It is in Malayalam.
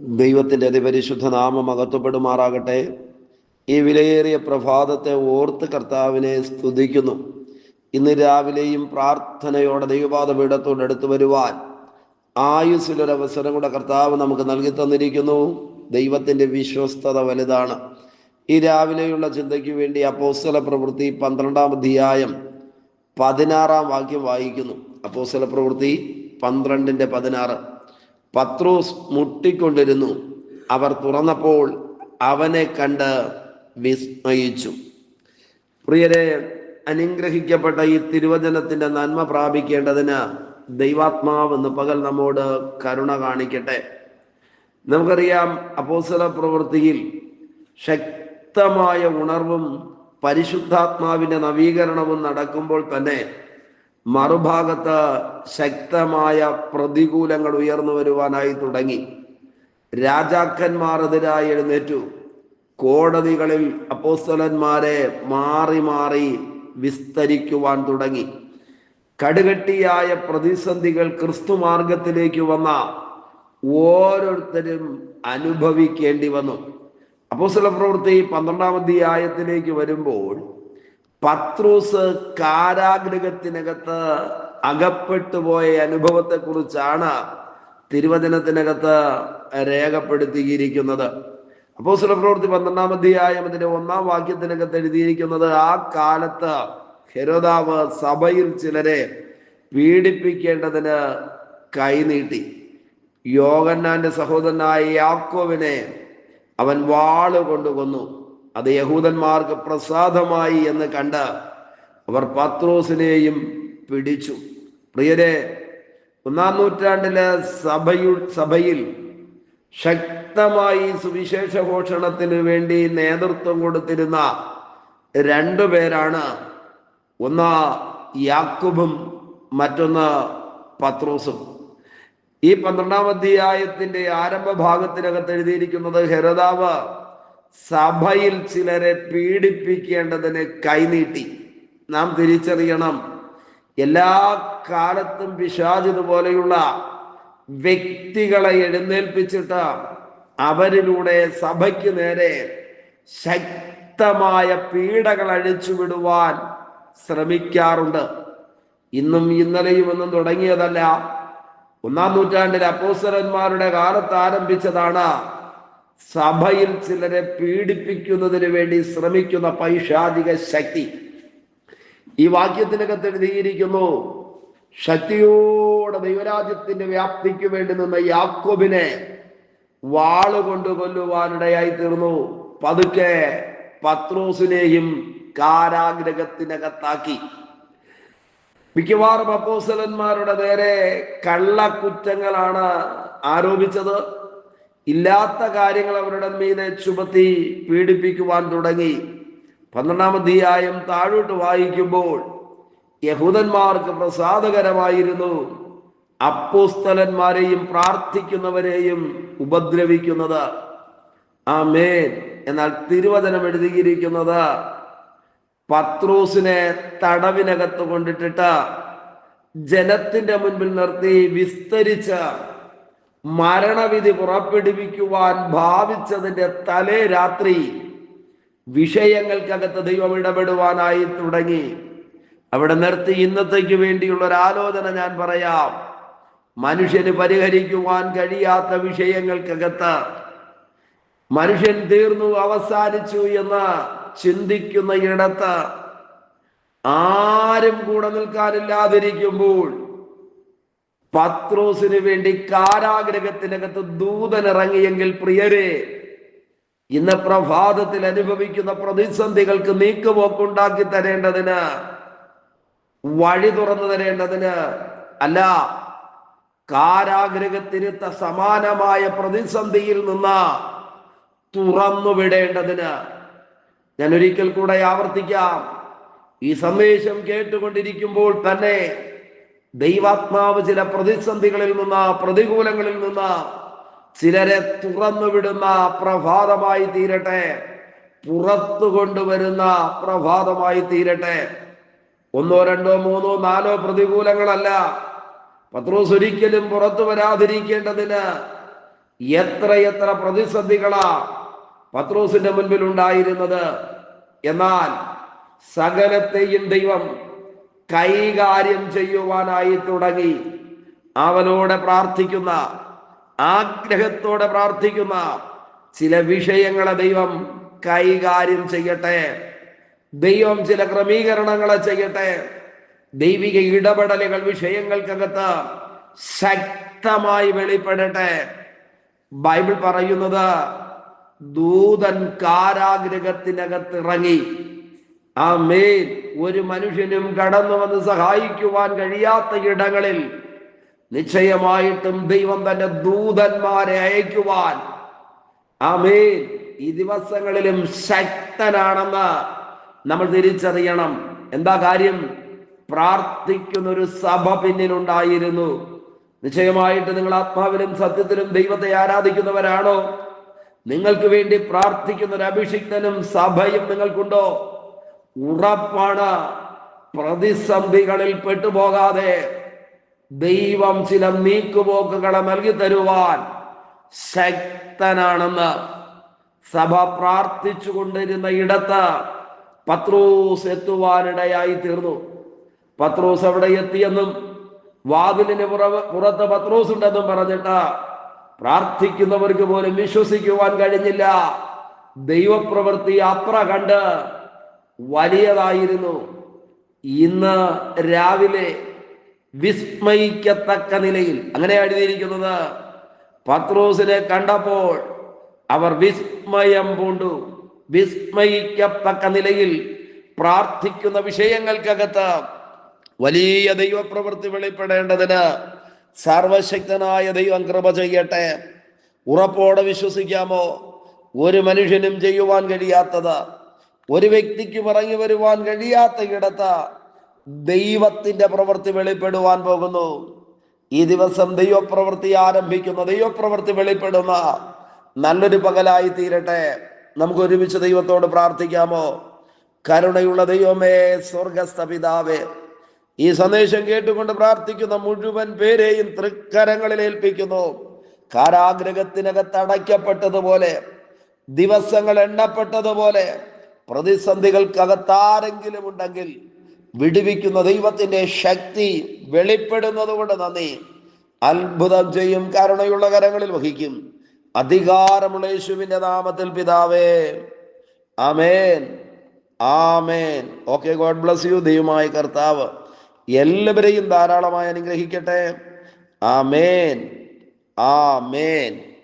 ദൈവത്തിന്റെ അതിപരിശുദ്ധ നാമം അകത്തപ്പെടുമാറാകട്ടെ ഈ വിലയേറിയ പ്രഭാതത്തെ ഓർത്ത് കർത്താവിനെ സ്തുതിക്കുന്നു. ഇന്ന് രാവിലെയും പ്രാർത്ഥനയോടെ ദൈവപാത പീഠത്തോട് അടുത്തു വരുവാൻ ആയുസ്സിലൊരവസരം കൂടെ കർത്താവ് നമുക്ക് നൽകി തന്നിരിക്കുന്നു. ദൈവത്തിന്റെ വിശ്വസ്തത വലുതാണ്. ഈ രാവിലെയുള്ള ചിന്തയ്ക്ക് വേണ്ടി അപ്പോസ്തല പ്രവൃത്തി പന്ത്രണ്ടാം അധ്യായം പതിനാറാം വാക്യം വായിക്കുന്നു. അപ്പോസ്തല പ്രവൃത്തി പന്ത്രണ്ടിന്റെ പതിനാറ്. പത്രോസ് മുട്ടിക്കൊണ്ടിരുന്നു. അവർ തുറന്നപ്പോൾ അവനെ കണ്ട് വിസ്മയിച്ചു. പ്രിയരെ അനുഗ്രഹിക്കപ്പെട്ട ഈ തിരുവചനത്തിന്റെ നന്മ പ്രാപിക്കേണ്ടതിന് ദൈവാത്മാവ് എന്ന് പകൽ നമ്മോട് കരുണ കാണിക്കട്ടെ. നമുക്കറിയാം അപ്പോസല പ്രവൃത്തിയിൽ ശക്തമായ ഉണർവും പരിശുദ്ധാത്മാവിന്റെ നവീകരണവും നടക്കുമ്പോൾ തന്നെ മറുഭാഗത്ത് ശക്തമായ പ്രതികൂലങ്ങൾ ഉയർന്നു വരുവാനായി തുടങ്ങി. രാജാക്കന്മാർ എതിരായി എഴുന്നേറ്റു. കോടതികളിൽ അപ്പോസ്തലന്മാരെ മാറി മാറി വിസ്തരിക്കുവാൻ തുടങ്ങി. കടുകട്ടിയായ പ്രതിസന്ധികൾ ക്രിസ്തു മാർഗത്തിലേക്ക് വന്ന ഓരോരുത്തരും അനുഭവിക്കേണ്ടി വന്നു. അപ്പോസ്തല പ്രവൃത്തി പന്ത്രണ്ടാം അധ്യായത്തിലേക്ക് വരുമ്പോൾ പത്രൂസ് കാരാഗ്രഹത്തിനകത്ത് അകപ്പെട്ടു പോയ അനുഭവത്തെ കുറിച്ചാണ് തിരുവചനത്തിനകത്ത് രേഖപ്പെടുത്തിയിരിക്കുന്നത്. അപ്പോ പ്രവൃത്തി പന്ത്രണ്ടാം അധ്യായം അതിന്റെ ഒന്നാം വാക്യത്തിനകത്ത് എഴുതിയിരിക്കുന്നത് ആ കാലത്ത് ഹെരോദാവ് സഭയിൽ ചിലരെ പീഡിപ്പിക്കേണ്ടതിന് കൈനീട്ടി യോഗന്നാന്റെ സഹോദരനായ യാക്കോവിനെ അവൻ വാൾ കൊണ്ട് കൊന്നു. അത് യഹൂദന്മാർക്ക് പ്രസാദമായി എന്ന് കണ്ട് അവർ പത്രോസിനെയും പിടിച്ചു. പ്രിയരെ ഒന്നാം നൂറ്റാണ്ടിലെ സഭയു സഭയിൽ ശക്തമായി സുവിശേഷ ഘോഷണത്തിന് വേണ്ടി നേതൃത്വം കൊടുത്തിരുന്ന രണ്ടു പേരാണ് ഒന്ന് യാക്കുബും മറ്റൊന്ന് പത്രോസും. ഈ പന്ത്രണ്ടാം അധ്യായത്തിന്റെ ആരംഭ ഭാഗത്തിനകത്ത് എഴുതിയിരിക്കുന്നത് ഹെരദാവ് സഭയിൽ ചിലരെ പീഡിപ്പിക്കേണ്ടതിന് കൈനീട്ടി നാം തിരിച്ചറിയണം. എല്ലാ കാലത്തും പിശാചിത് പോലെയുള്ള വ്യക്തികളെ എഴുന്നേൽപ്പിച്ചിട്ട് അവരിലൂടെ സഭയ്ക്ക് നേരെ ശക്തമായ പീഡകൾ അഴിച്ചുവിടുവാൻ ശ്രമിക്കാറുണ്ട്. ഇന്നും ഇന്നലെയും ഒന്നും തുടങ്ങിയതല്ല. ഒന്നാം നൂറ്റാണ്ടിൽ അപ്പോസരന്മാരുടെ കാലത്ത് ആരംഭിച്ചതാണ് സഭയിൽ ചിലരെ പീഡിപ്പിക്കുന്നതിന് വേണ്ടി ശ്രമിക്കുന്ന പൈശാചിക ശക്തി. ഈ വാക്യത്തിനകത്ത് എഴുതിയിരിക്കുന്നു ശക്തിയോടെ ദൈവരാജ്യത്തിന്റെ വ്യാപ്തിക്ക് വേണ്ടി നിന്ന യാക്കോബിനെ വാളുകൊണ്ട് കൊല്ലുവാനിടയായി തീർന്നു. പതുക്കെ പത്രോസിനെയും കാരാഗ്രഹത്തിനകത്താക്കി. മിക്കവാറും അപ്പോസലന്മാരുടെ നേരെ കള്ളക്കുറ്റങ്ങളാണ് ആരോപിച്ചത്. ഇല്ലാത്ത കാര്യങ്ങൾ അവരുടെ മീതെ ചുമത്തി പീഡിപ്പിക്കുവാൻ തുടങ്ങി. പന്ത്രണ്ടാം അധ്യായം താഴോട്ട് വായിക്കുമ്പോൾ യഹൂദന്മാർക്ക് പ്രസാദകരമായിരുന്നു. അപ്പോസ്തലന്മാരെയും പ്രാർത്ഥിക്കുന്നവരെയും ഉപദ്രവിക്കുന്നത്. ആ മേൻ എന്നാൽ തിരുവചനം എഴുതിയിരിക്കുന്നത് പത്രോസിനെ തടവിനകത്ത് കൊണ്ടിട്ടിട്ട് ജനത്തിന്റെ മുൻപിൽ നിർത്തി വിസ്തരിച്ച മരണവിധി പുറപ്പെടുവിക്കുവാൻ ഭാവിച്ചതിന്റെ തലേ രാത്രി വിഷയങ്ങൾക്കകത്ത് ദൈവം ഇടപെടുവാനായി തുടങ്ങി. അവിടെ നിർത്തി ഇന്നത്തേക്ക് വേണ്ടിയുള്ള ഒരു ആലോചന ഞാൻ പറയാം. മനുഷ്യന് പരിഹരിക്കുവാൻ കഴിയാത്ത വിഷയങ്ങൾക്കകത്ത് മനുഷ്യൻ തീർന്നു അവസാനിച്ചു എന്ന് ചിന്തിക്കുന്ന ഇടത്ത് ആരും കൂടെ നിൽക്കാനില്ലാതിരിക്കുമ്പോൾ പത്രോസിന് വേണ്ടി കാരാഗ്രഹത്തിനകത്ത് ദൂതൻ ഇറങ്ങിയെങ്കിൽ പ്രിയരെ ഇന്ന് പ്രഭാതത്തിൽ അനുഭവിക്കുന്ന പ്രതിസന്ധികൾക്ക് നീക്കുപോക്കുണ്ടാക്കി തരേണ്ടതിന് വഴി തുറന്നു തരേണ്ടതിന് അല്ല കാരാഗ്രഹത്തിന് സമാനമായ പ്രതിസന്ധിയിൽ നിന്ന് തുറന്നു വിടേണ്ടതിന്. ഞാൻ ഒരിക്കൽ കൂടെ ആവർത്തിക്കാം. ഈ സന്ദേശം കേട്ടുകൊണ്ടിരിക്കുമ്പോൾ തന്നെ ദൈവാത്മാവ് ചില പ്രതിസന്ധികളിൽ നിന്ന് പ്രതികൂലങ്ങളിൽ നിന്ന് ചിലരെ തുറന്നുവിടുന്ന പ്രഭാതമായി തീരട്ടെ. പുറത്തു കൊണ്ടുവരുന്ന പ്രഭാതമായി തീരട്ടെ. ഒന്നോ രണ്ടോ മൂന്നോ നാലോ പ്രതികൂലങ്ങളല്ല. പത്രോസ് ഒരിക്കലും പുറത്തു വരാതിരിക്കേണ്ടതിന് എത്രയെത്ര പ്രതിസന്ധികളാ പത്രോസിന്റെ മുൻപിൽ ഉണ്ടായിരുന്നത് എന്നാൽ സകലത്തെയും ദൈവം കൈകാര്യം ചെയ്യുവാനായി തുടങ്ങി. അവനോട് പ്രാർത്ഥിക്കുന്ന ആഗ്രഹത്തോടെ പ്രാർത്ഥിക്കുന്ന ചില വിഷയങ്ങളെ ദൈവം കൈകാര്യം ചെയ്യട്ടെ. ദൈവം ചില ക്രമീകരണങ്ങളെ ചെയ്യട്ടെ. ദൈവിക ഇടപെടലുകൾ വിഷയങ്ങൾക്കകത്ത് ശക്തമായി വെളിപ്പെടട്ടെ. ബൈബിൾ പറയുന്നത് ദൂതൻ കാരാഗ്രഹത്തിനകത്ത് ഇറങ്ങി ആ മേൽ ഒരു മനുഷ്യനും കടന്നു വന്ന് സഹായിക്കുവാൻ കഴിയാത്ത ഇടങ്ങളിൽ നിശ്ചയമായിട്ടും ദൈവം തന്റെ ദൂതന്മാരെ അയക്കുവാൻ. ആ മേൽ ഈ ദിവസങ്ങളിലും ശക്തനാണെന്ന് നമ്മൾ തിരിച്ചറിയണം. എന്താ കാര്യം? പ്രാർത്ഥിക്കുന്ന ഒരു സഭ പിന്നിലുണ്ടായിരുന്നു. നിശ്ചയമായിട്ട് നിങ്ങൾ ആത്മാവിലും സത്യത്തിലും ദൈവത്തെ ആരാധിക്കുന്നവരാണോ? നിങ്ങൾക്ക് വേണ്ടി പ്രാർത്ഥിക്കുന്ന ഒരു അഭിഷിക്തനും സഭയും നിങ്ങൾക്കുണ്ടോ? ഉറപ്പാണ്. പ്രതിസന്ധികളിൽ പെട്ടുപോകാതെ ദൈവം ചില നീക്കുപോക്കുകളെ നൽകി തരുവാൻ ശക്തനാണെന്ന് സഭ പ്രാർത്ഥിച്ചു കൊണ്ടിരുന്ന ഇടത്ത് പത്രൂസ് എത്തുവാനിടയായി തീർന്നു. പത്രൂസ് അവിടെ എത്തിയെന്നും വാതിലിന് പുറവ് പുറത്ത് പത്രൂസ് ഉണ്ടെന്നും പറഞ്ഞിട്ട് പ്രാർത്ഥിക്കുന്നവർക്ക് പോലും വിശ്വസിക്കുവാൻ കഴിഞ്ഞില്ല. ദൈവപ്രവൃത്തി അത്ര കണ്ട് വലിയതായിരുന്നു. ഇന്ന് രാവിലെ വിസ്മയിക്കത്തക്ക നിലയിൽ അങ്ങനെ എഴുതിയിരിക്കുന്നത് പത്രോസിനെ കണ്ടപ്പോൾ അവർ വിസ്മയം പൂണ്ടു. വിസ്മയിക്കത്തക്ക നിലയിൽ പ്രാർത്ഥിക്കുന്ന വിഷയങ്ങൾക്കകത്ത് വലിയ ദൈവപ്രവൃത്തി വെളിപ്പെടേണ്ടതിന് സർവശക്തനായ ദൈവം കൃപ ചെയ്യട്ടെ. ഉറപ്പോടെ വിശ്വസിക്കാമോ? ഒരു മനുഷ്യനും ചെയ്യുവാൻ കഴിയാത്തത് ഒരു വ്യക്തിക്ക് പറഞ്ഞു വരുവാൻ കഴിയാത്ത ഇടത്ത് ദൈവത്തിന്റെ പ്രവൃത്തി വെളിപ്പെടുവാൻ പോകുന്നു. ഈ ദിവസം ദൈവപ്രവൃത്തി ആരംഭിക്കുന്ന. ദൈവപ്രവൃത്തി വെളിപ്പെടുന്ന നല്ലൊരു പകലായി തീരട്ടെ. നമുക്ക് ഒരുമിച്ച് ദൈവത്തോട് പ്രാർത്ഥിക്കാമോ? കരുണയുള്ള ദൈവമേ സ്വർഗസ്ഥ പിതാവേ ഈ സന്ദേശം കേട്ടുകൊണ്ട് പ്രാർത്ഥിക്കുന്ന മുഴുവൻ പേരെയും തൃക്കരങ്ങളിൽ ഏൽപ്പിക്കുന്നു. കാരാഗ്രഹത്തിനകത്ത് അടയ്ക്കപ്പെട്ടതുപോലെ ദിവസങ്ങൾ എണ്ണപ്പെട്ടതുപോലെ പ്രതിസന്ധികൾക്കകത്താരെങ്കിലും ഉണ്ടെങ്കിൽ വിടുവിക്കുന്ന ദൈവത്തിന്റെ ശക്തി വെളിപ്പെടുന്നത് കൊണ്ട് നന്ദി. അത്ഭുതം ചെയ്യും കരുണയുള്ള കരങ്ങളിൽ വഹിക്കും. അധികാരമുള്ള യേശുവിന്റെ നാമത്തിൽ പിതാവേ. ആമേൻ. ആമേൻ. Okay God bless you. ദൈവമായ കർത്താവ് എല്ലാവരെയും ധാരാളമായി അനുഗ്രഹിക്കട്ടെ. ആമേൻ. ആമേൻ.